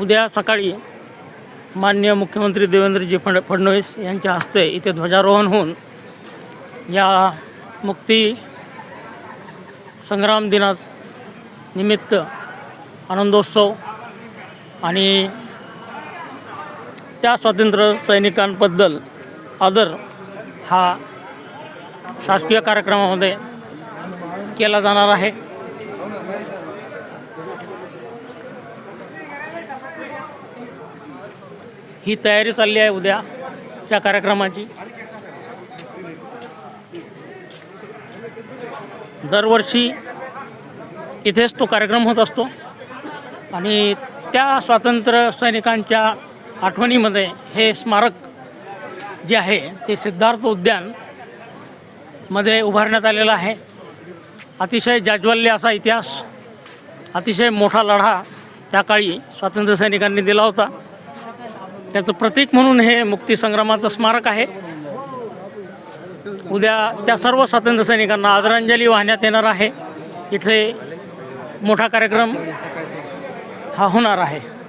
उद्या सकाळी माननीय मुख्यमंत्री देवेंद्रजी फड फडणवीस यांच्या हस्ते इथे ध्वजारोहण होऊन या मुक्ती संग्राम दिना निमित्त आनंदोत्सव आणि त्या स्वातंत्र्य सैनिकांबद्दल आदर हा शासकीय कार्यक्रमामध्ये केला जाणार आहे. ही तयारी चालली आहे उद्याच्या कार्यक्रमाची. दरवर्षी इथेच तो कार्यक्रम होत असतो. आणि त्या स्वातंत्र्य सैनिकांच्या आठवणीमध्ये हे स्मारक जे आहे ते सिद्धार्थ उद्यानमध्ये उभारण्यात आलेलं आहे. अतिशय जाज्वल्य असा इतिहास अतिशय मोठा लढा त्या काळी स्वातंत्र्य सैनिकांनी दिला होता. त्याचं प्रतीक म्हणून हे मुक्तीसंग्रामाचं स्मारक आहे. उद्या त्या सर्व स्वातंत्र्य सैनिकांना आदरांजली वाहण्यात येणार आहे. इथे मोठा कार्यक्रम हा होणार आहे.